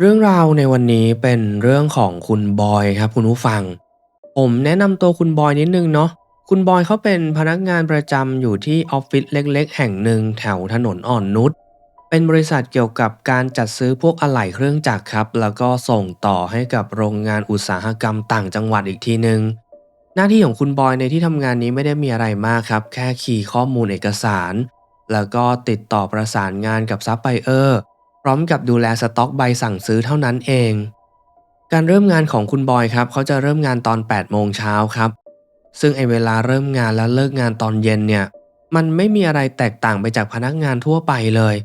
เรื่องราวในวันนี้เป็นเรื่องของคุณบอยครับคุณผู้ฟัง ผมแนะนำตัวคุณบอยนิดนึงเนาะคุณบอยเขาเป็นพนักงานประจำอยู่ที่ออฟฟิศเล็ก ๆ แห่งหนึ่งแถวถนนอ่อนนุชเป็นบริษัทเกี่ยวกับการจัดซื้อพวกอะไหล่เครื่องจักรครับ แล้วก็ส่งต่อให้กับโรงงานอุตสาหกรรมต่างจังหวัดอีกทีหนึงหน้าที่ของคุณบอยในที่ทำงานนี้ไม่ได้มีอะไรมากครับ แค่คีย์ข้อมูลเอกสาร แล้วก็ติดต่อประสานงานกับซัพพลายเออร์ ร้อมกับดูแลสต็อกใบสั่งซื้อเท่านั้นเอง การเริ่มงานของคุณบอยครับเขาจะเริ่มงานตอน 8 โมงเช้าครับ ซึ่งไอเวลาเริ่มงานและเลิกงานตอนเย็นเนี่ย มันไม่มีอะไรแตกต่างไปจากพนักงานทั่วไปเลย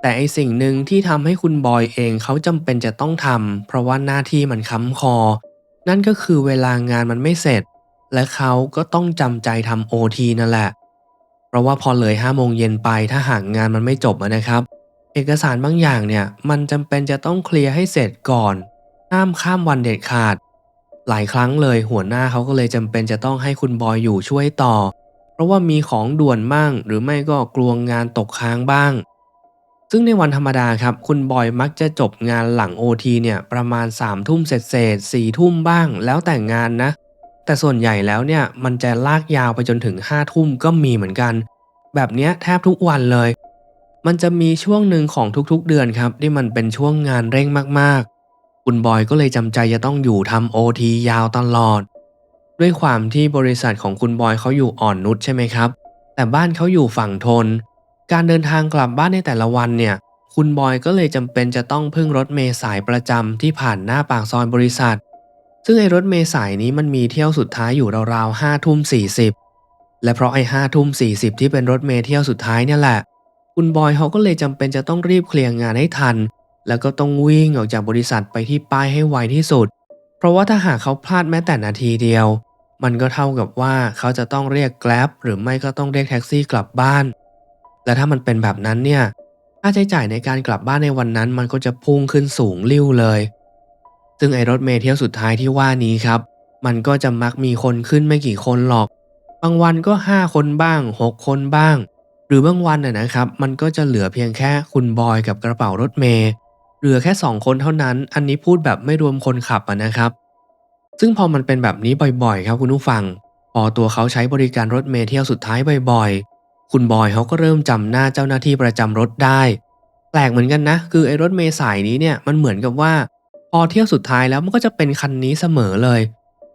แต่ไอสิ่งหนึ่งที่ทำให้คุณบอยเองเขาจำเป็นจะต้องทำเพราะว่าหน้าที่มันค้ำคอ นั่นก็คือเวลางานมันไม่เสร็จ และเขาก็ต้องจำใจทำโอทีนั่นแหละ เพราะว่าพอเลย5โมงเย็นไปถ้าหากงานมันไม่จบนะครับ เอกสารบางอย่างเนี่ยมันจำเป็นจะต้องเคลียร์ให้เสร็จก่อน ห้ามข้ามวันเด็ดขาด หลายครั้งเลยหัวหน้าเขาก็เลยจำเป็นจะต้องให้คุณบอยอยู่ช่วยต่อ เพราะว่ามีของด่วนบ้างหรือไม่ก็กลวงงานตกค้างบ้าง ซึ่งในวันธรรมดาครับ คุณบอยมักจะจบงานหลังโอทีเนี่ยประมาณ3ามทุ่มเศษเศษสี่ทุ่มบ้าง แล้วแต่งงานนะ แต่ส่วนใหญ่แล้วเนี่ยมันจะลากยาวไปจนถึง5้าทุ่มก็มีเหมือนกัน แบบเนี้ยแทบทุกวันเลย มันจะมีช่วงหนึ่งของทุกๆเดือนครับ ที่มันเป็นช่วงงานเร่งมากๆ คุณบอยก็เลยจำใจจะต้องอยู่ทำโอทียาวตลอด ด้วยความที่บริษัทของคุณบอยเขาอยู่อ่อนนุชใช่ไหมครับ แต่บ้านเขาอยู่ฝั่งทน การเดินทางกลับบ้านในแต่ละวันเนี่ย คุณบอยก็เลยจำเป็นจะต้องพึ่งรถเมล์สายประจำที่ผ่านหน้าปากซอยบริษัท ซึ่งไอ้รถเมล์สายนี้มันมีเที่ยวสุดท้ายอยู่ราวๆห้าทุ่มสี่สิบและเพราะไอ้ห้าทุ่มสี่สิบที่เป็นรถเมล์เที่ยวสุดท้ายเนี่ยแหละ คุณบอยเขาก็เลยจำเป็นจะต้องรีบเคลียร์งานให้ทัน แล้วก็ต้องวิ่งออกจากบริษัทไปที่ป้ายให้ไวที่สุด เพราะว่าถ้าหากเขาพลาดแม้แต่นาทีเดียว มันก็เท่ากับว่าเขาจะต้องเรียกแกล็บหรือไม่ก็ต้องเรียกแท็กซี่กลับบ้าน และถ้ามันเป็นแบบนั้นเนี่ยค่าใช้จ่ายในการกลับบ้านในวันนั้น มันก็จะพุ่งขึ้นสูงลิ่วเลย ซึ่งไอรถเมล์เที่ยวสุดท้ายที่ว่านี้ครับ มันก็จะมักมีคนขึ้นไม่กี่คนหรอก บางวันก็ 5 คนบ้าง 6 คนบ้าง รือบางวันน่ะนะครับ มันก็จะเหลือเพียงแค่คุณบอยกับกระเป๋ารถเมล์เหลือแค่ 2 คนเท่านั้น อันนี้พูดแบบไม่รวมคนขับนะครับ ซึ่งพอมันเป็นแบบนี้บ่อยๆ ครับคุณผู้ฟัง พอตัวเขาใช้บริการรถเมล์เที่ยวสุดท้ายบ่อยๆ คุณบอยเขาก็เริ่มจำหน้าเจ้าหน้าที่ประจำรถได้ แปลกเหมือนกันนะ คือไอ้รถเมล์สายนี้เนี่ยมันเหมือนกับว่า พอเที่ยวสุดท้ายแล้วมันก็จะเป็นคันนี้เสมอเลย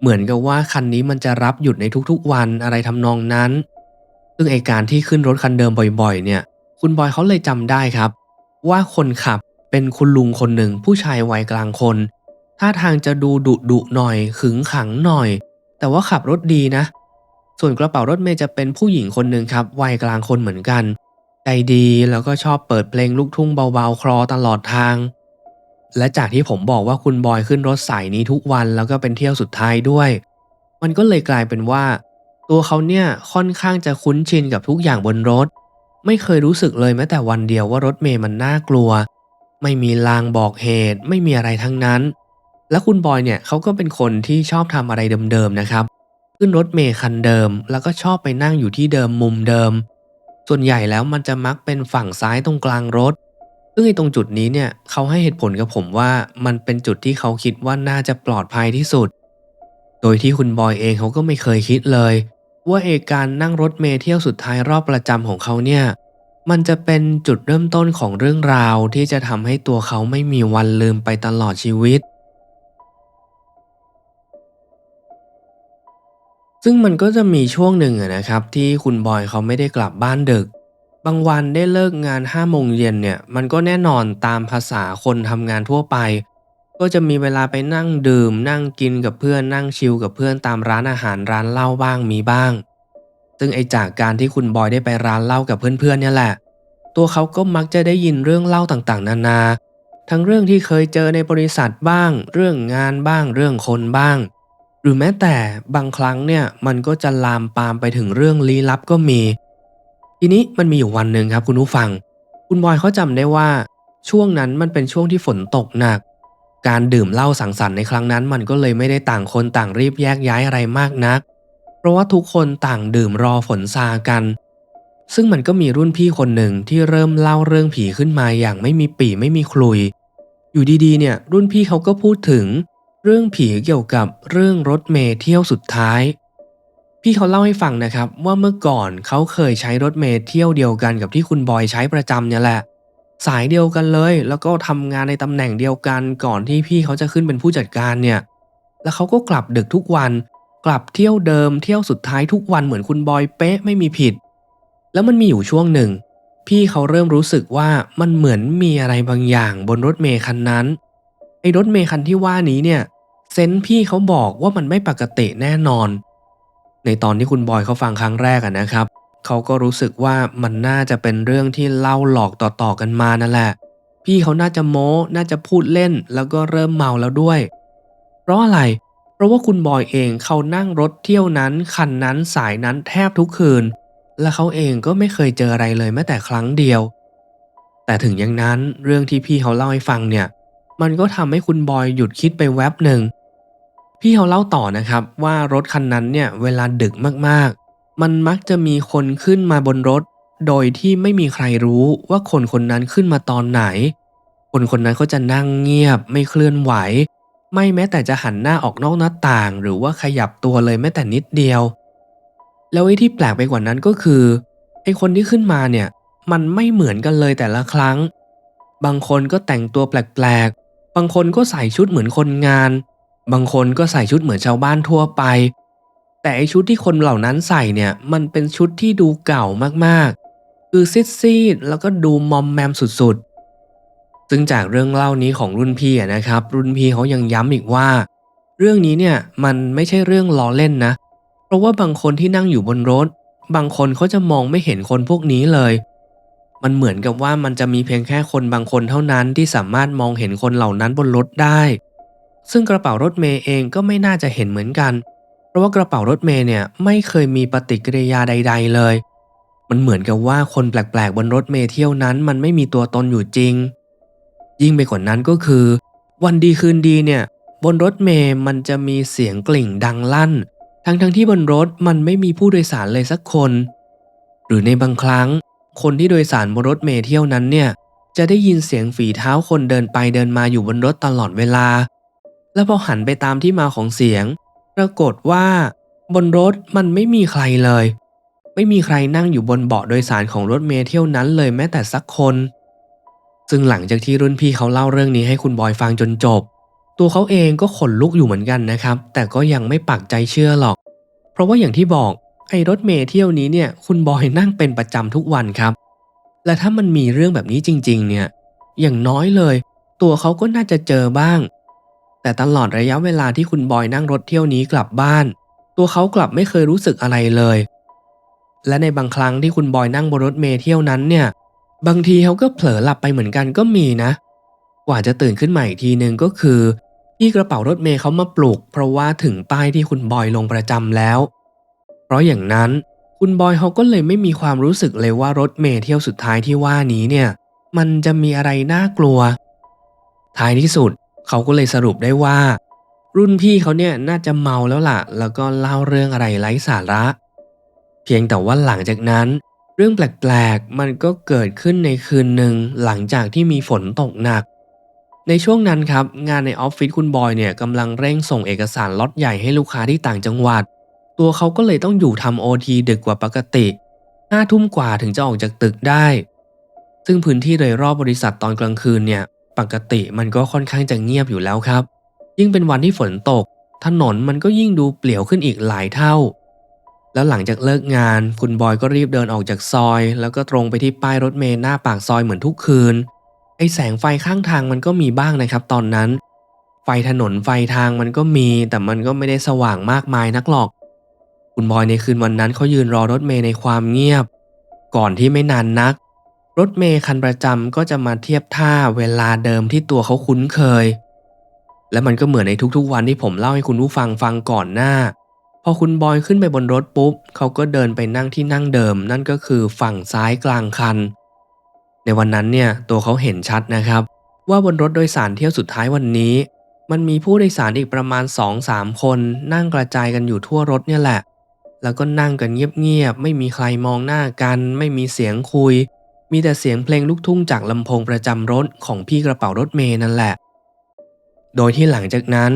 เหมือนกับว่าคันนี้มันจะรับหยุดในทุกๆวันอะไรทำนองนั้น ซึ่งไอการที่ขึ้นรถคันเดิมบ่อยๆ เนี่ย คุณบอยเขาเลยจำได้ครับ ว่าคนขับเป็นคุณลุงคนหนึ่งผู้ชายวัยกลางคนท่าทางจะดูดุดุหน่อย ขึงขังหน่อย แต่ว่าขับรถดีนะ ส่วนกระเป๋ารถเมย์จะเป็นผู้หญิงคนหนึ่งครับวัยกลางคนเหมือนกัน ใจดีแล้วก็ชอบเปิดเพลงลูกทุ่งเบาๆ คลอตลอดทาง และจากที่ผมบอกว่าคุณบอยขึ้นรถสายนี้ทุกวันแล้วก็เป็นเที่ยวสุดท้ายด้วย มันก็เลยกลายเป็นว่า ตัวเขาเนี่ยค่อนข้างจะคุ้นชินกับทุกอย่างบนรถ ไม่เคยรู้สึกเลยแม้แต่วันเดียวว่ารถเมย์มันน่ากลัว ไม่มีลางบอกเหตุ ไม่มีอะไรทั้งนั้น และคุณบอยเนี่ยเขาก็เป็นคนที่ชอบทำอะไรเดิมๆนะครับ ขึ้นรถเมย์คันเดิม แล้วก็ชอบไปนั่งอยู่ที่เดิมมุมเดิม ส่วนใหญ่แล้วมันจะมักเป็นฝั่งซ้ายตรงกลางรถซึ่งไอ้ตรงจุดนี้เนี่ยเขาให้เหตุผลกับผมว่ามันเป็นจุดที่เขาคิดว่าน่าจะปลอดภัยที่สุด โดยที่คุณบอยเองเขาก็ไม่เคยคิดเลย ว่าเอกการนั่งรถเมล์เที่ยวสุดท้ายรอบประจำของเขาเนี่ยมันจะเป็นจุดเริ่มต้นของเรื่องราวที่จะทำให้ตัวเขาไม่มีวันลืมไปตลอดชีวิต ซึ่งมันก็จะมีช่วงหนึ่งนะครับ ที่คุณบอยเขาไม่ได้กลับบ้านดึก บางวันได้เลิกงาน5้าโมงเย็นเนี่ย มันก็แน่นอนตามภาษาคนทำงานทั่วไป ก็จะมีเวลาไปนั่งดื่ม นั่งกินกับเพื่อนนั่งชิลกับเพื่อนตามร้านอาหารร้านเหล้าบ้างมีบ้าง ซึ่งไอจากการที่คุณบอยได้ไปร้านเหล้ากับเพื่อนๆเนี่ยแหละ ตัวเขาก็มักจะได้ยินเรื่องเล่าต่างๆ นานา ทั้งเรื่องที่เคยเจอในบริษัทบ้าง เรื่องงานบ้างเรื่องคนบ้าง หรือแม้แต่บางครั้งเนี่ยมันก็จะลามปามไปถึงเรื่องลี้ลับก็มี ทีนี้มันมีอยู่วันหนึ่งครับคุณผู้ฟัง คุณบอยเขาจำได้ว่า ช่วงนั้นมันเป็นช่วงที่ฝนตกหนัก การดื่มเหล้าสังสรรค์ในครั้งนั้น มันก็เลยไม่ได้ต่างคนต่างรีบแยกย้ายอะไรมากนัก เพราะว่าทุกคนต่างดื่มรอฝนซากัน ซึ่งมันก็มีรุ่นพี่คนหนึ่งที่เริ่มเล่าเรื่องผีขึ้นมาอย่างไม่มีปีไม่มีคลุย อยู่ดีๆ เนี่ย รุ่นพี่เขาก็พูดถึง เรื่องผีเกี่ยวกับเรื่องรถเมล์เที่ยวสุดท้าย พี่เขาเล่าให้ฟังนะครับว่าเมื่อก่อนเขาเคยใช้รถเมล์เที่ยวเดียวกันกับที่คุณบอยใช้ประจำเนี่ยแหละ สายเดียวกันเลย แล้วก็ทำงานในตำแหน่งเดียวกันก่อนที่พี่เขาจะขึ้นเป็นผู้จัดการเนี่ย แล้วเขาก็กลับดึกทุกวัน กลับเที่ยวเดิมเที่ยวสุดท้ายทุกวันเหมือนคุณบอยเป๊ะไม่มีผิด แล้วมันมีอยู่ช่วงหนึ่ง พี่เขาเริ่มรู้สึกว่ามันเหมือนมีอะไรบางอย่างบนรถเมล์คันนั้นไอ้รถเมล์คันที่ว่านี้เนี่ยเซนพี่เขาบอกว่ามันไม่ปกติแน่นอน ในตอนที่คุณบอยเขาฟังครั้งแรกอะนะครับ เขาก็รู้สึกว่ามันน่าจะเป็นเรื่องที่เล่าหลอกต่อๆกันมานั่นแหละ พี่เขาน่าจะโม้ น่าจะพูดเล่น แล้วก็เริ่มเมาแล้วด้วย เพราะอะไร เพราะว่าคุณบอยเองเขานั่งรถเที่ยวนั้นคันนั้นสายนั้นแทบทุกคืน และเขาเองก็ไม่เคยเจออะไรเลยแม้แต่ครั้งเดียว แต่ถึงอย่างนั้นเรื่องที่พี่เขาเล่าให้ฟังเนี่ย มันก็ทำให้คุณบอยหยุดคิดไปแวบหนึ่งพี่เขาเล่าต่อนะครับว่ารถคันนั้นเนี่ยเวลาดึกมากๆ มันมักจะมีคนขึ้นมาบนรถ โดยที่ไม่มีใครรู้ว่าคนคนนั้นขึ้นมาตอนไหน คนคนนั้นเขาจะนั่งเงียบไม่เคลื่อนไหว ไม่แม้แต่จะหันหน้าออกนอกหน้าต่าง หรือว่าขยับตัวเลยแม้แต่นิดเดียว แล้วไอ้ที่แปลกไปกว่านั้นก็คือไอ้คนที่ขึ้นมาเนี่ย มันไม่เหมือนกันเลยแต่ละครั้ง บางคนก็แต่งตัวแปลกๆ บางคนก็ใส่ชุดเหมือนคนงาน บางคนก็ใส่ชุดเหมือนชาวบ้านทั่วไป แต่ไอชุดที่คนเหล่านั้นใส่เนี่ย มันเป็นชุดที่ดูเก่ามากๆ คือซีดแล้วก็ดูมอมแมมสุดๆ ซึ่งจากเรื่องเล่านี้ของรุ่นพี่นะครับ รุ่นพี่เขายังย้ำอีกว่า เรื่องนี้เนี่ยมันไม่ใช่เรื่องล้อเล่นนะ เพราะว่าบางคนที่นั่งอยู่บนรถ บางคนเขาจะมองไม่เห็นคนพวกนี้เลย มันเหมือนกับว่ามันจะมีเพียงแค่คนบางคนเท่านั้นที่สามารถมองเห็นคนเหล่านั้นบนรถได้ ซึ่งกระเป๋ารถเมย์เองก็ไม่น่าจะเห็นเหมือนกันเเพราะว่ากระเป๋ารถเมย์เนี่ยไม่เคยมีปฏิกิริยาใด ๆ เลย มันเหมือนกับว่าคนแปลกๆบนรถเมย์เที่ยวนั้น มันไม่มีตัวตนอยู่จริง ยิ่งไปกว่านั้นก็คือ วันดีคืนดีเนี่ย บนรถเมย์มันจะมีเสียงกลิ่งดังลั่น ทั้งๆที่บนรถมันไม่มีผู้โดยสารเลยสักคน หรือในบางครั้ง คนที่โดยสารบนรถเมล์เที่ยวนั้นเนี่ยจะได้ยินเสียงฝีเท้าคนเดินไปเดินมาอยู่บนรถตลอดเวลา แล้วพอหันไปตามที่มาของเสียง ปรากฏว่า บนรถมันไม่มีใครเลย ไม่มีใครนั่งอยู่บนเบาะโดยสารของรถเมล์เที่ยวนั้นเลยแม้แต่สักคน ซึ่งหลังจากที่รุ่นพี่เขาเล่าเรื่องนี้ให้คุณบอยฟังจนจบ ตัวเขาเองก็ขนลุกอยู่เหมือนกันนะครับ แต่ก็ยังไม่ปักใจเชื่อหรอก เพราะว่าอย่างที่บอกไอ้รถเมล์เที่ยวนี้เนี่ย คุณบอยนั่งเป็นประจำทุกวันครับ และถ้ามันมีเรื่องแบบนี้จริง ๆ เนี่ย อย่างน้อยเลย ตัวเขาก็น่าจะเจอบ้าง แต่ตลอดระยะเวลาที่คุณบอยนั่งรถเที่ยวนี้กลับบ้าน ตัวเขากลับไม่เคยรู้สึกอะไรเลย และในบางครั้งที่คุณบอยนั่งบนรถเมล์เที่ยวนั้นเนี่ย บางทีเขาก็เผลอหลับไปเหมือนกันก็มีนะ กว่าจะตื่นขึ้นมาอีกทีหนึ่งก็คือ ที่กระเป๋ารถเมล์เขามาปลุก เพราะว่าถึงป้ายที่คุณบอยลงประจำแล้ว เพราะอย่างนั้นคุณบอยเขาก็เลยไม่มีความรู้สึกเลยว่ารถเมล์เที่ยวสุดท้ายที่ว่านี้เนี่ย มันจะมีอะไรน่ากลัว ท้ายที่สุด เขาก็เลยสรุปได้ว่า รุ่นพี่เขาเนี่ยน่าจะเมาแล้วล่ะ แล้วก็เล่าเรื่องอะไรไร้สาระ เพียงแต่ว่าหลังจากนั้น เรื่องแปลกๆมันก็เกิดขึ้นในคืนหนึ่งหลังจากที่มีฝนตกหนัก ในช่วงนั้นครับงานในออฟฟิศคุณบอยเนี่ยกำลังเร่งส่งเอกสารล็อตใหญ่ให้ลูกค้าที่ต่างจังหวัด ตัวเขาก็เลยต้องอยู่ทำโอทีดึกกว่าปกติห้าทุ่มกว่าถึงจะออกจากตึกได้ ซึ่งพื้นที่โดยรอบบริษัทตอนกลางคืนเนี่ย ปกติมันก็ค่อนข้างจะเงียบอยู่แล้วครับ ยิ่งเป็นวันที่ฝนตก ถนนมันก็ยิ่งดูเปลี่ยวขึ้นอีกหลายเท่า แล้วหลังจากเลิกงาน คุณบอยก็รีบเดินออกจากซอย แล้วก็ตรงไปที่ป้ายรถเมล์หน้าปากซอยเหมือนทุกคืน ไอแสงไฟข้างทางมันก็มีบ้างนะครับ ตอนนั้น ไฟถนนไฟทางมันก็มี แต่มันก็ไม่ได้สว่างมากมายนักหรอก คุณบอยในคืนวันนั้นเขายืนรอรถเมล์ในความเงียบ ก่อนที่ไม่นานนัก รถเมล์คันประจำก็จะมาเทียบท่าเวลาเดิมที่ตัวเขาคุ้นเคย และมันก็เหมือนในทุกๆวันที่ผมเล่าให้คุณผู้ฟังฟังก่อนหน้า พอคุณบอยขึ้นไปบนรถปุ๊บ เขาก็เดินไปนั่งที่นั่งเดิม นั่นก็คือฝั่งซ้ายกลางคัน ในวันนั้นเนี่ยตัวเขาเห็นชัดนะครับ ว่าบนรถโดยสารเที่ยวสุดท้ายวันนี้ มันมีผู้โดยสารอีกประมาณ 2-3 คน นั่งกระจายกันอยู่ทั่วรถเนี่ยแหละ แล้วก็นั่งกันเงียบๆไม่มีใครมองหน้ากัน ไม่มีเสียงคุย มีแต่เสียงเพลงลูกทุ่งจากลำโพงประจำรถของพี่กระเป๋ารถเมย์นั่นแหละ โดยที่หลังจากนั้น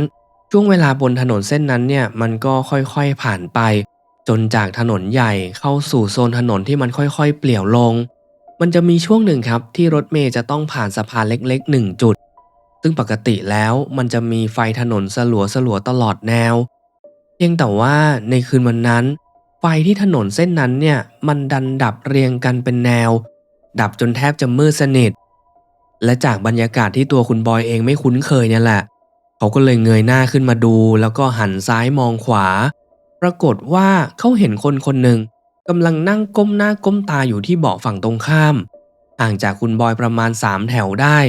ช่วงเวลาบนถนนเส้นนั้นเนี่ยมันก็ค่อยๆผ่านไป จนจากถนนใหญ่เข้าสู่โซนถนนที่มันค่อยๆ เปลี่ยวลง มันจะมีช่วงหนึ่งครับที่รถเมย์จะต้องผ่านสะพานเล็กๆหนึ่งจุด ซึ่งปกติแล้วมันจะมีไฟถนนสลัวสลัวๆตลอดแนวเพียงแต่ว่าในคืนวันนั้น ไฟที่ถนนเส้นนั้นเนี่ยมันดันดับเรียงกันเป็นแนว ดับจนแทบจะมืดสนิท และจากบรรยากาศที่ตัวคุณบอยเองไม่คุ้นเคยเนี่ยแหละ เขาก็เลยเงยหน้าขึ้นมาดู แล้วก็หันซ้ายมองขวา ปรากฏว่าเขาเห็นคนคนหนึ่งกำลังนั่งก้มหน้าก้มตาอยู่ที่เบาะฝั่งตรงข้าม ห่างจากคุณบอยประมาณสามแถวได้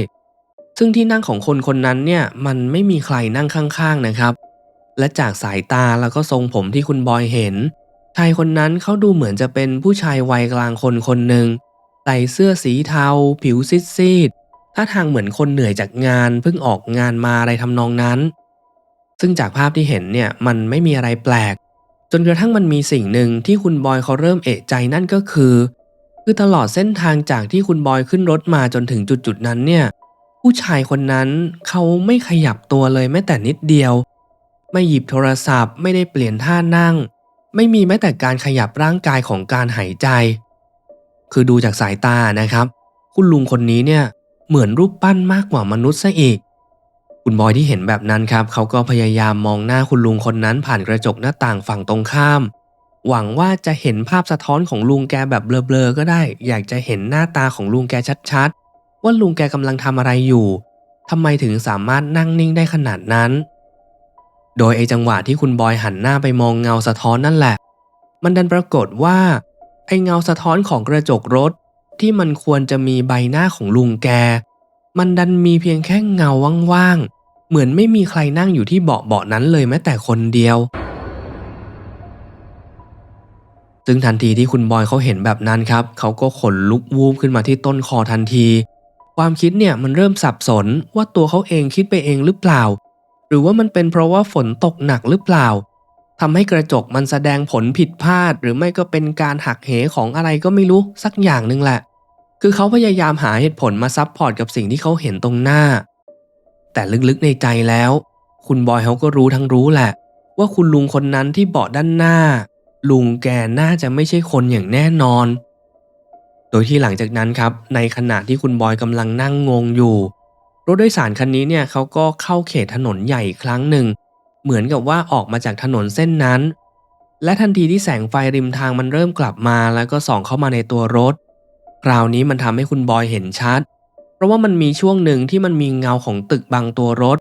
ซึ่งที่นั่งของคนคนนั้นเนี่ยมันไม่มีใครนั่งข้างๆนะครับ และจากสายตาแล้วก็ทรงผมที่คุณบอยเห็นชายคนนั้นเขาดูเหมือนจะเป็นผู้ชายวัยกลางคนคนหนึ่ง ใส่เสื้อสีเทา ผิวซีดๆท่าทางเหมือนคนเหนื่อยจากงานเพิ่งออกงานมาอะไรทำนองนั้น ซึ่งจากภาพที่เห็นเนี่ยมันไม่มีอะไรแปลก จนกระทั่งมันมีสิ่งหนึ่งที่คุณบอยเขาเริ่มเอะใจนั่นก็คือ คือตลอดเส้นทางจากที่คุณบอยขึ้นรถมาจนถึงจุดๆนั้นเนี่ยผู้ชายคนนั้นเขาไม่ขยับตัวเลยแม้แต่นิดเดียว ไม่หยิบโทรศัพท์ ไม่ได้เปลี่ยนท่านั่ง ไม่มีแม้แต่การขยับร่างกายของการหายใจ คือดูจากสายตานะครับ คุณลุงคนนี้เนี่ยเหมือนรูปปั้นมากกว่ามนุษย์ซะอีก คุณบอยที่เห็นแบบนั้นครับเขาก็พยายามมองหน้าคุณลุงคนนั้นผ่านกระจกหน้าต่างฝั่งตรงข้าม หวังว่าจะเห็นภาพสะท้อนของลุงแกแบบเบลอๆก็ได้ อยากจะเห็นหน้าตาของลุงแกชัดๆ ว่าลุงแกกำลังทำอะไรอยู่ทำไมถึงสามารถนั่งนิ่งได้ขนาดนั้น โดยไอจังหวะที่คุณบอยหันหน้าไปมองเงาสะท้อนนั่นแหละ มันดันปรากฏว่า ไอเงาสะท้อนของกระจกรถที่มันควรจะมีใบหน้าของลุงแก มันดันมีเพียงแค่เงาว่างๆ เหมือนไม่มีใครนั่งอยู่ที่เบาะเบาะนั้นเลยแม้แต่คนเดียว ซึ่งทันทีที่คุณบอยเขาเห็นแบบนั้นครับ เขาก็ขนลุกวูบขึ้นมาที่ต้นคอทันที ความคิดเนี่ยมันเริ่มสับสนว่าตัวเขาเองคิดไปเองหรือเปล่า หรือว่ามันเป็นเพราะว่าฝนตกหนักหรือเปล่า ทำให้กระจกมันแสดงผลผิดพลาด หรือไม่ก็เป็นการหักเหของอะไรก็ไม่รู้สักอย่างหนึ่งแหละ คือเขาพยายามหาเหตุผลมาซับพอร์ตกับสิ่งที่เขาเห็นตรงหน้า แต่ลึกๆในใจแล้ว คุณบอยเขาก็รู้ทั้งรู้แหละ ว่าคุณลุงคนนั้นที่เบาะด้านหน้า ลุงแกน่าจะไม่ใช่คนอย่างแน่นอน โดยที่หลังจากนั้นครับ ในขณะที่คุณบอยกำลังนั่งงงอยู่รถโดยสารคันนี้เนี่ยเขาก็เข้าเขตถนนใหญ่อีกครั้งหนึ่ง เหมือนกับว่าออกมาจากถนนเส้นนั้น และทันทีที่แสงไฟริมทางมันเริ่มกลับมาแล้วก็ส่องเข้ามาในตัวรถ คราวนี้มันทำให้คุณบอยเห็นชัด เพราะว่ามันมีช่วงหนึ่งที่มันมีเงาของตึกบังตัวรถ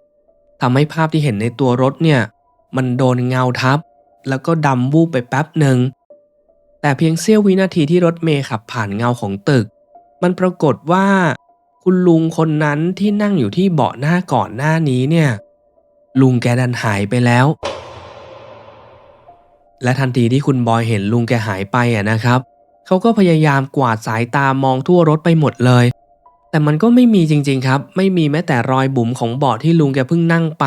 ทำให้ภาพที่เห็นในตัวรถเนี่ย มันโดนเงาทับ แล้วก็ดำวูบไปแป๊บหนึ่งแต่เพียงเสี้ยววินาทีที่รถเมย์ขับผ่านเงาของตึก มันปรากฏว่า คุณลุงคนนั้นที่นั่งอยู่ที่เบาะหน้าก่อนหน้านี้เนี่ย ลุงแกดันหายไปแล้ว และทันทีที่คุณบอยเห็นลุงแกหายไปอะนะครับ เขาก็พยายามกวาดสายตามองทั่วรถไปหมดเลย แต่มันก็ไม่มีจริงๆครับ ไม่มีแม้แต่รอยบุ๋มของเบาะที่ลุงแกเพิ่งนั่งไป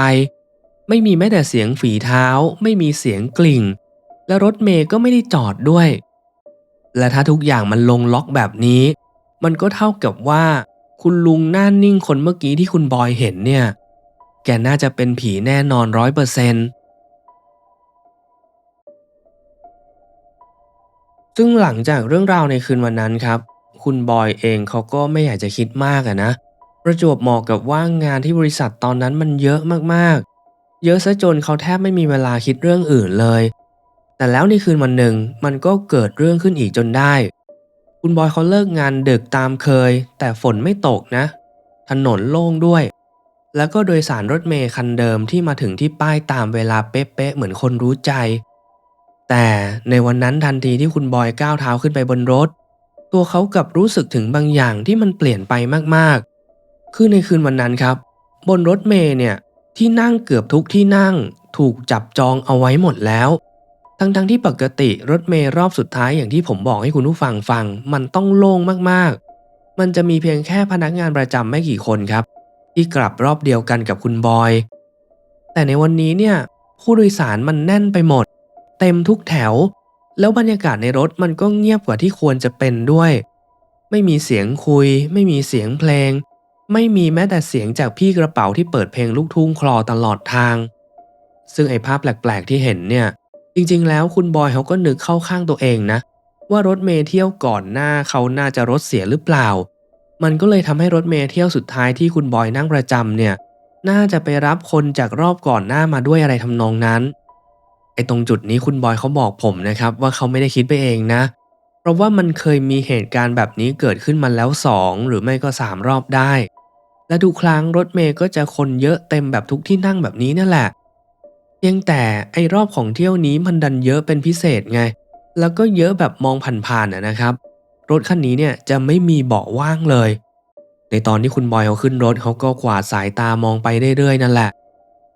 ไม่มีแม้แต่เสียงฝีเท้า ไม่มีเสียงกลิ่ง และรถเมย์ก็ไม่ได้จอดด้วย และถ้าทุกอย่างมันลงล็อกแบบนี้ มันก็เท่ากับว่า คุณลุงหน้านิ่งคนเมื่อกี้ที่คุณบอยเห็นเนี่ย แกน่าจะเป็นผีแน่นอนร้อยเปอร์เซนต์ซึ่งหลังจากเรื่องราวในคืนวันนั้นครับ คุณบอยเองเขาก็ไม่อยากจะคิดมากอะนะ ประจวบเหมาะกับว่างานที่บริษัทตอนนั้นมันเยอะมากๆ เยอะซะจนเขาแทบไม่มีเวลาคิดเรื่องอื่นเลย แต่แล้วในคืนวันหนึ่งมันก็เกิดเรื่องขึ้นอีกจนได้ คุณบอยเขาเลิกงานดึกตามเคย แต่ฝนไม่ตกนะ ถนนโล่งด้วย แล้วก็โดยสารรถเมย์คันเดิมที่มาถึงที่ป้ายตามเวลาเป๊ะๆเหมือนคนรู้ใจ แต่ในวันนั้นทันทีที่คุณบอยก้าวเท้าขึ้นไปบนรถ ตัวเขากลับรู้สึกถึงบางอย่างที่มันเปลี่ยนไปมากๆ คือในคืนวันนั้นครับ บนรถเมย์เนี่ยที่นั่งเกือบทุกที่นั่งถูกจับจองเอาไว้หมดแล้ว ทั้งๆที่ปกติรถเมย์รอบสุดท้ายอย่างที่ผมบอกให้คุณผู้ฟังฟัง มันต้องโล่งมากๆ มันจะมีเพียงแค่พนักงานประจำไม่กี่คนครับ ที่กลับรอบเดียวกันกับคุณบอย แต่ในวันนี้เนี่ยผู้โดยสารมันแน่นไปหมด เต็มทุกแถว แล้วบรรยากาศในรถมันก็เงียบกว่าที่ควรจะเป็นด้วย ไม่มีเสียงคุย ไม่มีเสียงเพลง ไม่มีแม้แต่เสียงจากพี่กระเป๋าที่เปิดเพลงลูกทุ่งคลอตลอดทาง ซึ่งไอ้ภาพแปลกๆที่เห็นเนี่ยจริงๆ แล้วคุณบอยเขาก็นึกเข้าข้างตัวเองนะ ว่ารถเมย์เที่ยวก่อนหน้าเขาน่าจะรถเสียหรือเปล่า มันก็เลยทำให้รถเมย์เที่ยวสุดท้ายที่คุณบอยนั่งประจำเนี่ย น่าจะไปรับคนจากรอบก่อนหน้ามาด้วยอะไรทำนองนั้นไอ้ตรงจุดนี้คุณบอยเขาบอกผมนะครับ ว่าเขาไม่ได้คิดไปเองนะ เพราะว่ามันเคยมีเหตุการณ์แบบนี้เกิดขึ้นมาแล้วสองหรือไม่ก็สามรอบได้ และทุกครั้งรถเมย์ก็จะคนเยอะเต็มแบบทุกที่นั่งแบบนี้นั่นแหละเพียงแต่ไอ้รอบของเที่ยวนี้มันดันเยอะเป็นพิเศษไง แล้วก็เยอะแบบมองผ่านๆนนะครับ รถคันนี้เนี่ยจะไม่มีเบาะว่างเลย ในตอนที่คุณบอยเขาขึ้นรถเขาก็กวาดสายตามองไปเรื่อยๆนั่นแหละ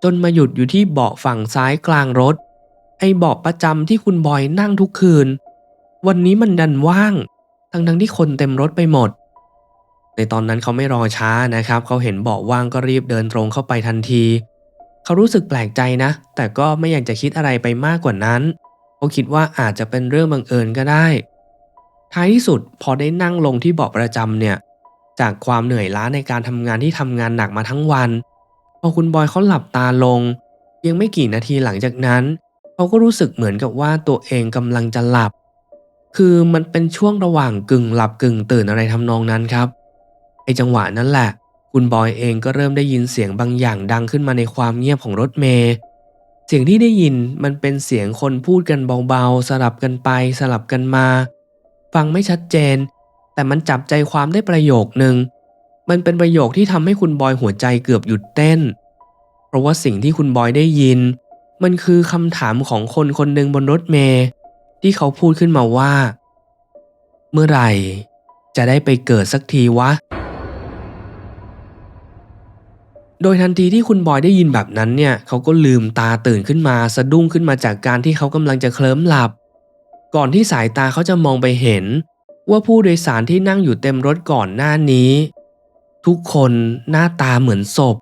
จนมาหยุดอยู่ที่เบาะฝั่งซ้ายกลางรถ ไอ้เบาะประจำที่คุณบอยนั่งทุกคืน วันนี้มันดันว่าง ทั้งๆที่คนเต็มรถไปหมด ในตอนนั้นเขาไม่รอช้านะครับเขาเห็นเบาะว่างก็รีบเดินตรงเข้าไปทันทีเขารู้สึกแปลกใจนะ แต่ก็ไม่อยากจะคิดอะไรไปมากกว่านั้นเขาคิดว่าอาจจะเป็นเรื่องบังเอิญก็ได้ ท้ายที่สุดพอได้นั่งลงที่เบาะประจำเนี่ย จากความเหนื่อยล้าในการทำงานที่ทำงานหนักมาทั้งวัน พอคุณบอยเขาหลับตาลง ยังไม่กี่นาทีหลังจากนั้นเขาก็รู้สึกเหมือนกับว่าตัวเองกำลังจะหลับ คือมันเป็นช่วงระหว่างกึ่งหลับกึ่งตื่นอะไรทำนองนั้นครับไอจังหวะนั้นแหละ คุณบอยเองก็เริ่มได้ยินเสียงบางอย่างดังขึ้นมาในความเงียบของรถเมย์เสียงที่ได้ยินมันเป็นเสียงคนพูดกันเบาๆ สลับกันไปสลับกันมา ฟังไม่ชัดเจน แต่มันจับใจความได้ประโยคหนึ่ง มันเป็นประโยคที่ทำให้คุณบอยหัวใจเกือบหยุดเต้น เพราะว่าสิ่งที่คุณบอยได้ยิน มันคือคำถามของคนคนหนึ่งบนรถเมย์ที่เขาพูดขึ้นมาว่า เมื่อไหร่ จะได้ไปเกิดสักทีวะ โดยทันทีที่คุณบอยได้ยินแบบนั้นเนี่ย เขาก็ลืมตาตื่นขึ้นมาสะดุ้งขึ้นมาจากการที่เขากำลังจะเคลิ้มหลับ ก่อนที่สายตาเขาจะมองไปเห็น ว่าผู้โดยสารที่นั่งอยู่เต็มรถก่อนหน้านี้ ทุกคนหน้าตาเหมือนศพ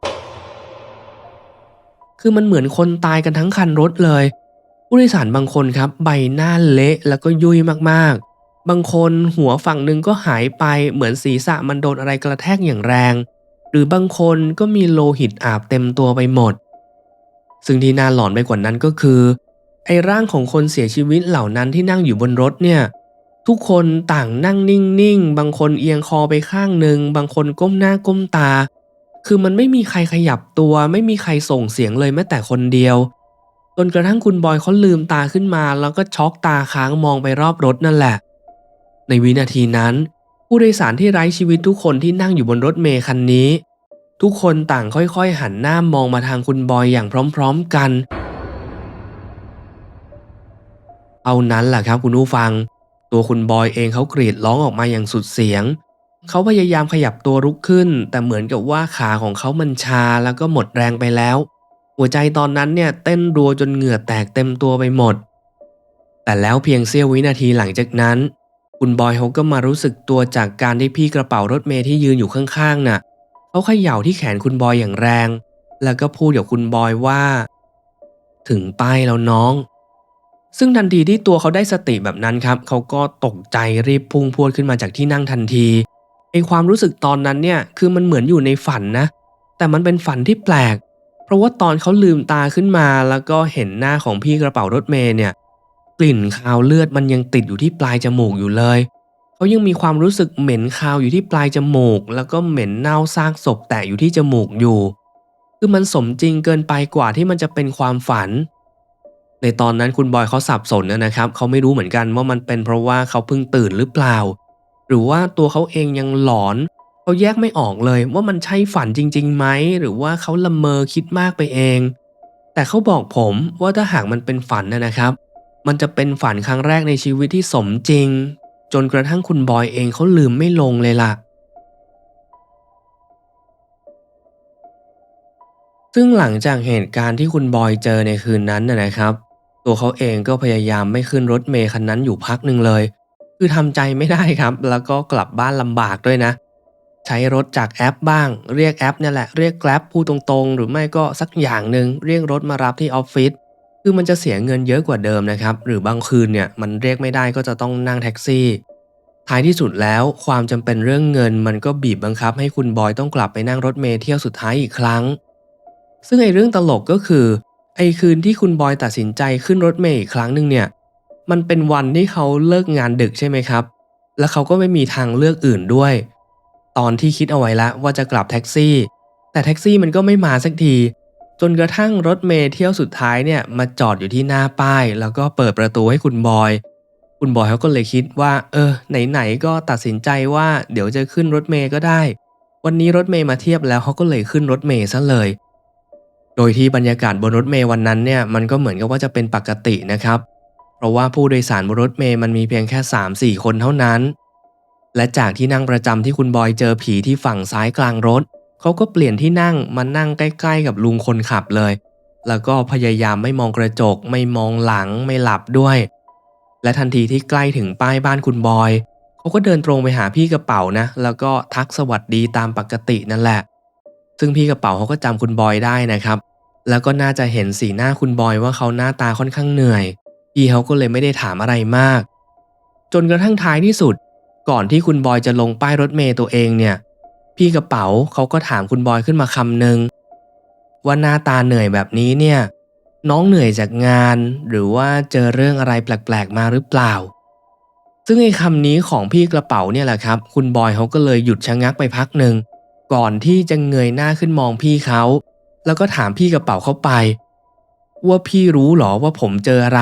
คือมันเหมือนคนตายกันทั้งคันรถเลย ผู้โดยสารบางคนครับ ใบหน้าเละแล้วก็ยุ่ยมากๆ บางคนหัวฝั่งหนึ่งก็หายไปเหมือนศีรษะมันโดนอะไรกระแทกอย่างแรง หรือบางคนก็มีโลหิตอาบเต็มตัวไปหมด ซึ่งที่น่าหลอนไปกว่านั้นก็คือ ไอ้ร่างของคนเสียชีวิตเหล่านั้นที่นั่งอยู่บนรถเนี่ย ทุกคนต่างนั่งนิ่งๆ บางคนเอียงคอไปข้างหนึ่ง บางคนก้มหน้าก้มตา คือมันไม่มีใครขยับตัว ไม่มีใครส่งเสียงเลยแม้แต่คนเดียว จนกระทั่งคุณบอยเขาลืมตาขึ้นมา แล้วก็ช็อกตาค้างมองไปรอบรถนั่นแหละ ในวินาทีนั้น ผู้โดยสารที่ไร้ชีวิตทุกคนที่นั่งอยู่บนรถเมล์คันนี้ ทุกคนต่างค่อยๆ หันหน้ามองมาทางคุณบอยอย่างพร้อม ๆ กัน เอานั้นแหละครับคุณผู้ฟัง ตัวคุณบอยเองเขากรีดร้องออกมาอย่างสุดเสียง เขาพยายามขยับตัวลุกขึ้น แต่เหมือนกับว่าขาของเขามันชาแล้วก็หมดแรงไปแล้ว หัวใจตอนนั้นเนี่ยเต้นรัวจนเหงื่อแตกเต็มตัวไปหมด แต่แล้วเพียงเสี้ยววินาทีหลังจากนั้น คุณบอยเขาก็มารู้สึกตัวจากการที่พี่กระเป๋ารถเมย์ที่ยืนอยู่ข้างๆน่ะเขาเขย่าที่แขนคุณบอยอย่างแรง แล้วก็พูดกับคุณบอยว่า ถึงป้ายแล้วน้อง ซึ่งทันทีที่ตัวเขาได้สติแบบนั้นครับ เขาก็ตกใจรีบพุ่งพรวดขึ้นมาจากที่นั่งทันทีไอความรู้สึกตอนนั้นเนี่ยคือมันเหมือนอยู่ในฝันนะ แต่มันเป็นฝันที่แปลก เพราะว่าตอนเขาลืมตาขึ้นมาแล้วก็เห็นหน้าของพี่กระเป๋ารถเมย์เนี่ย กลิ่นคาวเลือดมันยังติดอยู่ที่ปลายจมูกอยู่เลย เขายังมีความรู้สึกเหม็นคาวอยู่ที่ปลายจมูก แล้วก็เหม็นเน่าซากศพแตะอยู่ที่จมูกอยู่ คือมันสมจริงเกินไปกว่าที่มันจะเป็นความฝัน ในตอนนั้นคุณบอยเขาสับสนนะครับเขาไม่รู้เหมือนกันว่ามันเป็นเพราะว่าเขาเพิ่งตื่นหรือเปล่า หรือว่าตัวเขาเองยังหลอนเขาแยกไม่ออกเลยว่ามันใช่ฝันจริงๆไหมหรือว่าเขาละเมอคิดมากไปเอง แต่เขาบอกผมว่าถ้าหากมันเป็นฝันนะนะครับ มันจะเป็นฝันครั้งแรกในชีวิตที่สมจริง จนกระทั่งคุณบอยเองเขาลืมไม่ลงเลยล่ะซึ่งหลังจากเหตุการณ์ที่คุณบอยเจอในคืนนั้นนะนะครับ ตัวเขาเองก็พยายามไม่ขึ้นรถเมล์คันนั้นอยู่พักหนึ่งเลย คือทำใจไม่ได้ครับ แล้วก็กลับบ้านลำบากด้วยนะ ใช้รถจากแอปบ้าง เรียกแอปเนี่ยแหละเรียกแกล็บพูดตรงๆ หรือไม่ก็สักอย่างหนึ่งเรียกรถมารับที่ออฟฟิศคือมันจะเสียเงินเยอะกว่าเดิมนะครับ หรือบางคืนเนี่ยมันเรียกไม่ได้ก็จะต้องนั่งแท็กซี่ท้ายที่สุดแล้วความจำเป็นเรื่องเงินมันก็บีบบังคับให้คุณบอยต้องกลับไปนั่งรถเมล์เที่ยวสุดท้ายอีกครั้ง ซึ่งไอ้เรื่องตลกก็คือ ไอ้คืนที่คุณบอยตัดสินใจขึ้นรถเมล์อีกครั้งหนึ่งเนี่ย มันเป็นวันที่เขาเลิกงานดึกใช่ไหมครับ แล้วเขาก็ไม่มีทางเลือกอื่นด้วย ตอนที่คิดเอาไว้แล้วว่าจะกลับแท็กซี่ แต่แท็กซี่มันก็ไม่มาสักที จนกระทั่งรถเมล์เที่ยวสุดท้ายเนี่ยมาจอดอยู่ที่หน้าป้าย แล้วก็เปิดประตูให้คุณบอย คุณบอยเขาก็เลยคิดว่า เออ ไหนๆก็ตัดสินใจว่าเดี๋ยวจะขึ้นรถเมล์ก็ได้ วันนี้รถเมล์มาเทียบแล้วเขาก็เลยขึ้นรถเมล์ซะเลย โดยที่บรรยากาศบนรถเมล์วันนั้นเนี่ยมันก็เหมือนกับว่าจะเป็นปกตินะครับ เพราะว่าผู้โดยสารบนรถเมล์มันมีเพียงแค่ 3-4 คนเท่านั้น และจากที่นั่งประจำที่คุณบอยเจอผีที่ฝั่งซ้ายกลางรถเขาก็เปลี่ยนที่นั่งมานั่งใกล้ ๆ กับลุงคนขับเลย แล้วก็พยายามไม่มองกระจก ไม่มองหลังไม่หลับด้วย และทันทีที่ใกล้ถึงป้ายบ้านคุณบอยเขาก็เดินตรงไปหาพี่กระเป๋านะ แล้วก็ทักสวัสดีตามปกตินั่นแหละ ซึ่งพี่กระเป๋าเขาก็จำคุณบอยได้นะครับ แล้วก็น่าจะเห็นสีหน้าคุณบอยว่าเขาหน้าตาค่อนข้างเหนื่อย พี่เขาก็เลยไม่ได้ถามอะไรมาก จนกระทั่งท้ายที่สุด ก่อนที่คุณบอยจะลงป้ายรถเมย์ตัวเองเนี่ย พี่กระเป๋าเขาก็ถามคุณบอยขึ้นมาคำหนึ่งว่าหน้าตาเหนื่อยแบบนี้เนี่ยน้องเหนื่อยจากงาน หรือว่าเจอเรื่องอะไรแปลกๆมาหรือเปล่า ซึ่งไอ้คำนี้ของพี่กระเป๋าเนี่ยแหละครับ คุณบอยเขาก็เลยหยุดชะงักไปพักหนึ่ง ก่อนที่จะเงยหน้าขึ้นมองพี่เขา แล้วก็ถามพี่กระเป๋าเขาไป ว่าพี่รู้หรอว่าผมเจออะไร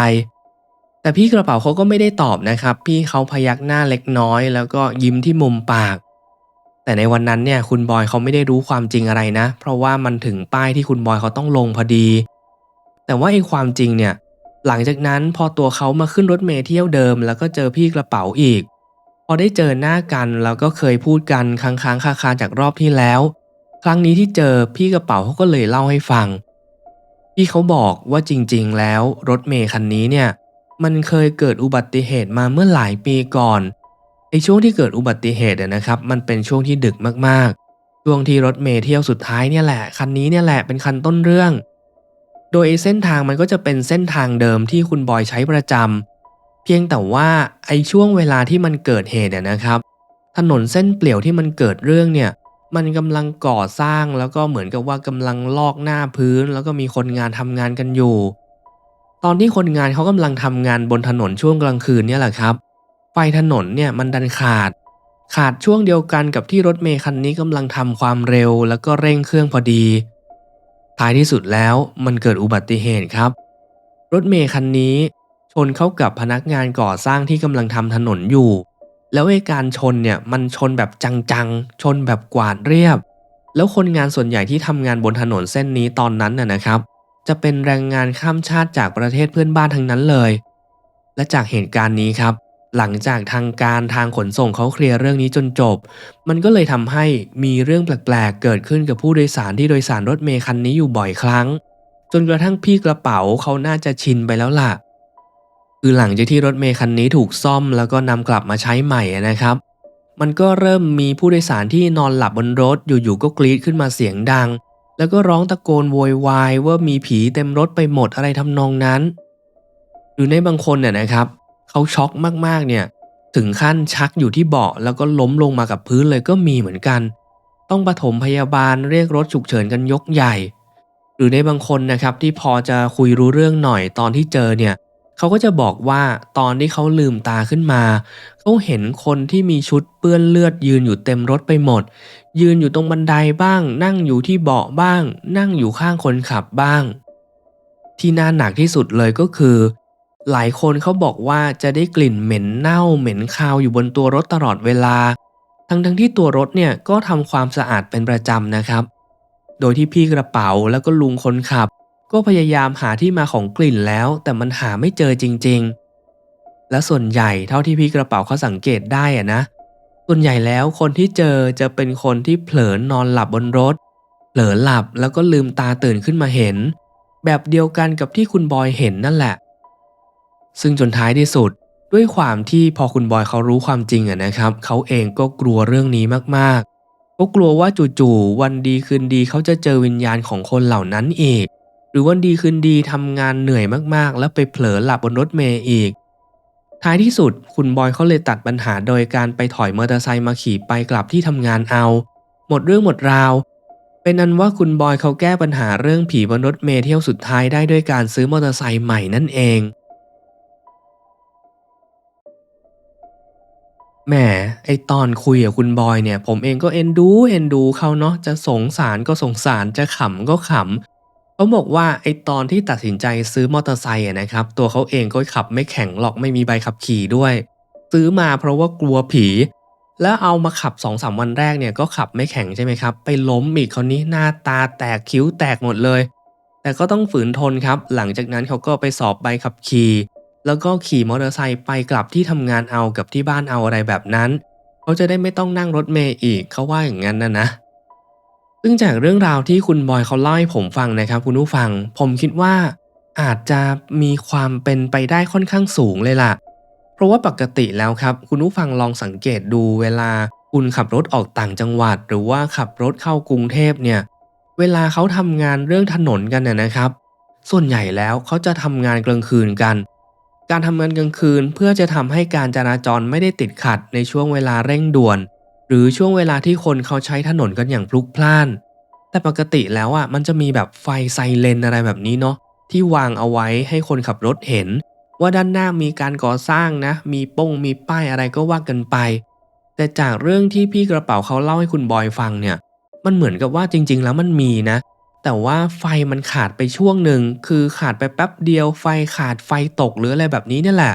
แต่พี่กระเป๋าเขาก็ไม่ได้ตอบนะครับ พี่เขาพยักหน้าเล็กน้อย แล้วก็ยิ้มที่มุมปาก แต่ในวันนั้นเนี่ยคุณบอยเขาไม่ได้รู้ความจริงอะไรนะ เพราะว่ามันถึงป้ายที่คุณบอยเขาต้องลงพอดี แต่ว่าไอ้ความจริงเนี่ยหลังจากนั้นพอตัวเขามาขึ้นรถเมล์เที่ยวเดิม แล้วก็เจอพี่กระเป๋าอีก พอได้เจอหน้ากันแล้วก็เคยพูดกันค้างๆคาๆจากรอบที่แล้ว ครั้งนี้ที่เจอพี่กระเป๋าเขาก็เลยเล่าให้ฟัง พี่เขาบอกว่าจริง ๆ แล้วรถเมล์คันนี้เนี่ย มันเคยเกิดอุบัติเหตุมาเมื่อหลายปีก่อนไอช่วงที่เกิดอุบัติเหตุนะครับ มันเป็นช่วงที่ดึกมากๆ ช่วงที่รถเมล์เที่ยวสุดท้ายเนี่ยแหละคันนี้เนี่ยแหละเป็นคันต้นเรื่อง โดยเส้นทางมันก็จะเป็นเส้นทางเดิมที่คุณบอยใช้ประจำ เพียงแต่ว่าไอ้ช่วงเวลาที่มันเกิดเหตุอะนะครับ ถนนเส้นเปลี่ยวที่มันเกิดเรื่องเนี่ยมันกำลังก่อสร้างแล้วก็เหมือนกับว่ากำลังลอกหน้าพื้น แล้วก็มีคนงานทำงานกันอยู่ ตอนที่คนงานเขากำลังทำงานบนถนนช่วงกลางคืนเนี่ยแหละครับ ไฟถนนเนี่ยมันดันขาด ขาดช่วงเดียวกันกับที่รถเมล์คันนี้กำลังทำความเร็ว แล้วก็เร่งเครื่องพอดีท้ายที่สุดแล้วมันเกิดอุบัติเหตุครับ รถเมล์คันนี้ ชนเข้ากับพนักงานก่อสร้างที่กำลังทำถนนอยู่ แล้วไอ้การชนเนี่ยมันชนแบบจังๆ ชนแบบกวาดเรียบ แล้วคนงานส่วนใหญ่ที่ทำงานบนถนนเส้นนี้ตอนนั้นน่ะนะครับ จะเป็นแรงงานข้ามชาติจากประเทศเพื่อนบ้านทั้งนั้นเลย และจากเหตุการณ์นี้ครับหลังจากทางการทางขนส่งเขาเคลียร์เรื่องนี้จนจบ มันก็เลยทำให้มีเรื่องแปลกๆ เกิดขึ้นกับผู้โดยสารที่โดยสารรถเมล์คันนี้อยู่บ่อยครั้ง จนกระทั่งพี่กระเป๋าเขาน่าจะชินไปแล้วล่ะ คือหลังจากที่รถเมล์คันนี้ถูกซ่อมแล้วก็นำกลับมาใช้ใหม่นะครับ มันก็เริ่มมีผู้โดยสารที่นอนหลับบนรถอยู่ๆก็กรีดขึ้นมาเสียงดัง แล้วก็ร้องตะโกนโวยวายว่ามีผีเต็มรถไปหมดอะไรทำนองนั้น หรือในบางคนเนี่ยนะครับเขาช็อกมากๆเนี่ยถึงขั้นชักอยู่ที่เบาะแล้วก็ล้มลงมากับพื้นเลยก็มีเหมือนกัน ต้องปฐมพยาบาลเรียกรถฉุกเฉินกันยกใหญ่ หรือในบางคนนะครับที่พอจะคุยรู้เรื่องหน่อยตอนที่เจอเนี่ย เขาก็จะบอกว่าตอนที่เขาลืมตาขึ้นมา เขาเห็นคนที่มีชุดเปื้อนเลือดยืนอยู่เต็มรถไปหมด ยืนอยู่ตรงบันไดบ้าง นั่งอยู่ที่เบาะบ้าง นั่งอยู่ข้างคนขับบ้าง ที่น่าหนักที่สุดเลยก็คือ หลายคนเขาบอกว่าจะได้กลิ่นเหม็นเน่าเหม็นคาวอยู่บนตัวรถตลอดเวลา ทั้งทั้งๆที่ตัวรถเนี่ยก็ทำความสะอาดเป็นประจำนะครับ โดยที่พี่กระเป๋าแล้วก็ลุงคนขับ ก็พยายามหาที่มาของกลิ่นแล้ว แต่มันหาไม่เจอจริง ๆ และส่วนใหญ่เท่าที่พี่กระเป๋าเขาสังเกตได้อะนะ ส่วนใหญ่แล้วคนที่เจอจะเป็นคนที่เผลอนอนหลับบนรถ เผลอหลับแล้วก็ลืมตาตื่นขึ้นมาเห็น แบบเดียวกันกับที่คุณบอยเห็นนั่นแหละ ซึ่งจนท้ายที่สุดด้วยความที่พอคุณบอยเขารู้ความจริงอะนะครับ เขาเองก็กลัวเรื่องนี้มากๆเขากลัวว่าจู่ๆวันดีคืนดีเขาจะเจอวิญญาณของคนเหล่านั้นอีก รือวันดีคืนดีทำงานเหนื่อยมากๆ แล้วไปเผลอหลับบนรถเมล์อีก ท้ายที่สุดคุณบอยเขาเลยตัดปัญหาโดยการไปถอยมอเตอร์ไซค์มาขี่ไปกลับที่ทำงานเอา หมดเรื่องหมดราว เป็นนั้นว่าคุณบอยเขาแก้ปัญหาเรื่องผีบนรถเมล์เที่ยวสุดท้ายได้ด้วยการซื้อมอเตอร์ไซค์ใหม่นั่นเองแหมไอตอนคุยกับคุณบอยเนี่ย ผมเองก็เอ็นดูเอ็นดูเขาเนาะจะสงสารก็สงสารจะขำก็ขำ เขาบอกว่าไอตอนที่ตัดสินใจซื้อมอเตอร์ไซค์นะครับ ตัวเขาเองก็ขับไม่แข็งหรอกไม่มีใบขับขี่ด้วย ซื้อมาเพราะว่ากลัวผี แล้วเอามาขับ2อสวันแรกเนี่ยก็ขับไม่แข็งใช่ไหมครับ ไปล้มอีกคนนี้หน้าตาแตกคิ้วแตกหมดเลย แต่ก็ต้องฝืนทนครับ หลังจากนั้นเขาก็ไปสอบใบขับขี่แล้วก็ขี่มอเตอร์ไซค์ไปกลับที่ทำงานเอากับที่บ้านเอาอะไรแบบนั้น เขาจะได้ไม่ต้องนั่งรถเมย์อีกเขาว่าอย่างนั้นนะนะ ซึ่งจากเรื่องราวที่คุณบอยเขาเล่าให้ผมฟังนะครับ คุณผู้ฟัง ผมคิดว่าอาจจะมีความเป็นไปได้ค่อนข้างสูงเลยล่ะ เพราะว่าปกติแล้วครับ คุณผู้ฟังลองสังเกตดูเวลาคุณขับรถออกต่างจังหวัด หรือว่าขับรถเข้ากรุงเทพเนี่ย เวลาเขาทำงานเรื่องถนนกันน่ยนะครับ ส่วนใหญ่แล้วเขาจะทำงานกลางคืนกัน การทำงานกลางคืนเพื่อจะทำให้การจราจรไม่ได้ติดขัดในช่วงเวลาเร่งด่วน หรือช่วงเวลาที่คนเขาใช้ถนนกันอย่างพลุกพล่าน แต่ปกติแล้วอะมันจะมีแบบไฟไซเรนอะไรแบบนี้เนาะที่วางเอาไว้ให้คนขับรถเห็น ว่าด้านหน้ามีการก่อสร้างนะ มีป้งมีป้ายอะไรก็ว่ากันไป แต่จากเรื่องที่พี่กระเป๋าเขาเล่าให้คุณบอยฟังเนี่ย มันเหมือนกับว่าจริง ๆ แล้วมันมีนะ แต่ว่าไฟมันขาดไปช่วงหนึ่งคือขาดไปแป๊บเดียว ไฟขาดไฟตกหรืออะไรแบบนี้เนี่ยแหละ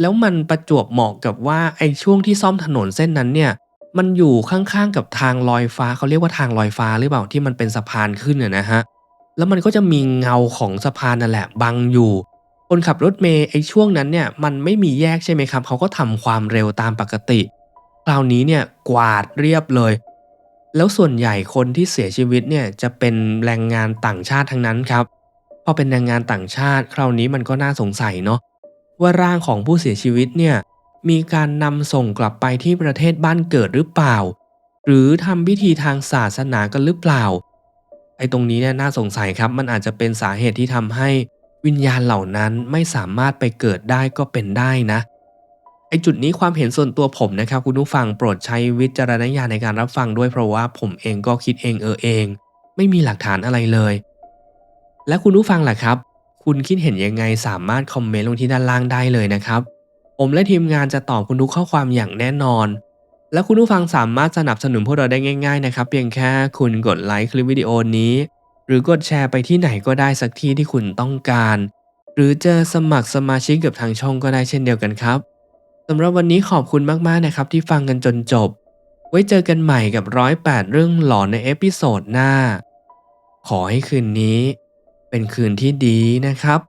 แล้วมันประจวบเหมาะกับว่าไอ้ช่วงที่ซ่อมถนนเส้นนั้นเนี่ย มันอยู่ข้างๆกับทางลอยฟ้าเขาเรียกว่าทางลอยฟ้าหรือเปล่าที่มันเป็นสะพานขึ้นน่ะนะฮะแล้วมันก็จะมีเงาของสะพานนั่นแหละบังอยู่ คนขับรถเมย์ไอ้ช่วงนั้นเนี่ยมันไม่มีแยกใช่ไหมครับเขาก็ทำความเร็วตามปกติ คราวนี้เนี่ยกวาดเรียบเลย แล้วส่วนใหญ่คนที่เสียชีวิตเนี่ยจะเป็นแรงงานต่างชาติทั้งนั้นครับพอเป็นแรงงานต่างชาติ คราวนี้มันก็น่าสงสัยเนาะว่าร่างของผู้เสียชีวิตเนี่ย มีการนำส่งกลับไปที่ประเทศบ้านเกิดหรือเปล่า หรือทำพิธีทางศาสนากันหรือเปล่า ไอ้ตรงนี้เนี่ยน่าสงสัยครับ มันอาจจะเป็นสาเหตุที่ทำให้วิญญาณเหล่านั้นไม่สามารถไปเกิดได้ก็เป็นได้นะ ไอ้จุดนี้ความเห็นส่วนตัวผมนะครับ คุณผู้ฟังโปรดใช้วิจารณญาณในการรับฟังด้วยเพราะว่าผมเองก็คิดเองเออเอง ไม่มีหลักฐานอะไรเลย และคุณผู้ฟังล่ะครับ คุณคิดเห็นยังไงสามารถคอมเมนต์ลงที่ด้านล่างได้เลยนะครับ ผมและทีมงานจะตอบคุณทุกข้อความอย่างแน่นอน และคุณผู้ฟังสามารถสนับสนุนพวกเราได้ง่ายๆนะครับ เพียงแค่คุณกดไลค์คลิปวิดีโอนี้ หรือกดแชร์ไปที่ไหนก็ได้สักที่ที่คุณต้องการ หรือจะสมัครสมาชิกกับทางช่องก็ได้เช่นเดียวกันครับสำหรับวันนี้ขอบคุณมากๆนะครับที่ฟังกันจนจบ ไว้เจอกันใหม่กับร้อยแปดเรื่องหลอนในเอพิโซดหน้า ขอให้คืนนี้ เป็นคืนที่ดีนะครับ